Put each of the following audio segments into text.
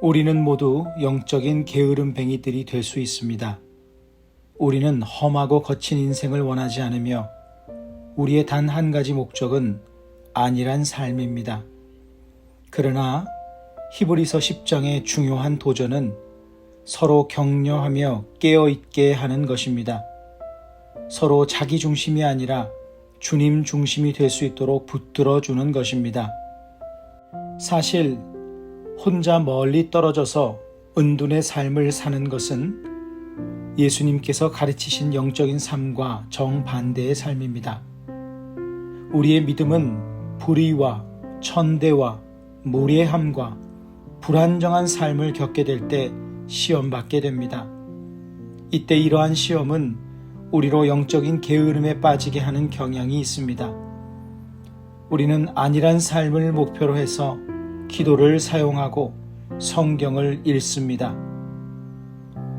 우리는 모두 영적인 게으름뱅이들이 될 수 있습니다. 우리는 험하고 거친 인생을 원하지 않으며 우리의 단 한 가지 목적은 안일한 삶입니다. 그러나 히브리서 10장의 중요한 도전은 서로 격려하며 깨어있게 하는 것입니다. 서로 자기 중심이 아니라 주님 중심이 될 수 있도록 붙들어 주는 것입니다. 사실 혼자 멀리 떨어져서 은둔의 삶을 사는 것은 예수님께서 가르치신 영적인 삶과 정반대의 삶입니다. 우리의 믿음은 불의와 천대와 무례함과 불안정한 삶을 겪게 될 때 시험받게 됩니다. 이때 이러한 시험은 우리로 영적인 게으름에 빠지게 하는 경향이 있습니다. 우리는 안일한 삶을 목표로 해서 기도를 사용하고 성경을 읽습니다.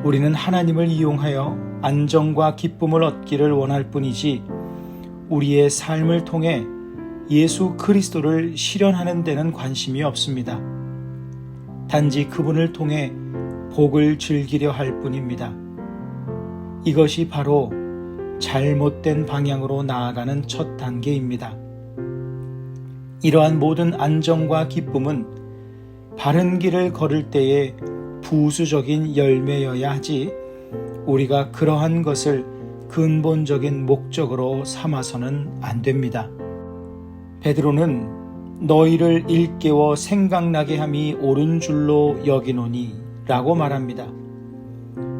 우리는 하나님을 이용하여 안정과 기쁨을 얻기를 원할 뿐이지 우리의 삶을 통해 예수 그리스도를 실현하는 데는 관심이 없습니다. 단지 그분을 통해 복을 즐기려 할 뿐입니다. 이것이 바로 잘못된 방향으로 나아가는 첫 단계입니다. 이러한 모든 안정과 기쁨은 바른 길을 걸을 때의 부수적인 열매여야 하지 우리가 그러한 것을 근본적인 목적으로 삼아서는 안 됩니다. 베드로는 너희를 일깨워 생각나게 함이 옳은 줄로 여기노니 라고 말합니다.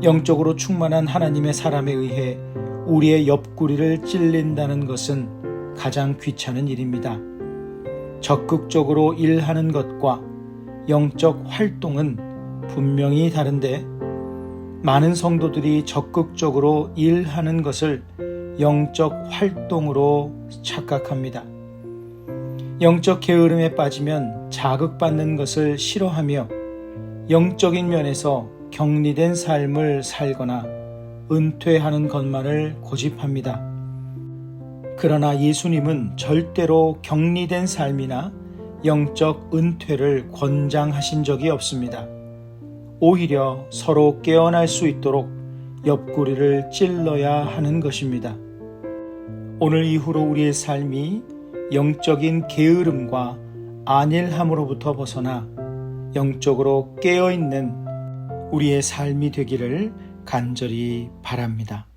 영적으로 충만한 하나님의 사람에 의해 우리의 옆구리를 찔린다는 것은 가장 귀찮은 일입니다. 적극적으로 일하는 것과 영적 활동은 분명히 다른데 많은 성도들이 적극적으로 일하는 것을 영적 활동으로 착각합니다. 영적 게으름에 빠지면 자극받는 것을 싫어하며 영적인 면에서 격리된 삶을 살거나 은퇴하는 것만을 고집합니다. 그러나 예수님은 절대로 격리된 삶이나 영적 은퇴를 권장하신 적이 없습니다. 오히려 서로 깨어날 수 있도록 옆구리를 찔러야 하는 것입니다. 오늘 이후로 우리의 삶이 영적인 게으름과 안일함으로부터 벗어나 영적으로 깨어있는 우리의 삶이 되기를 간절히 바랍니다.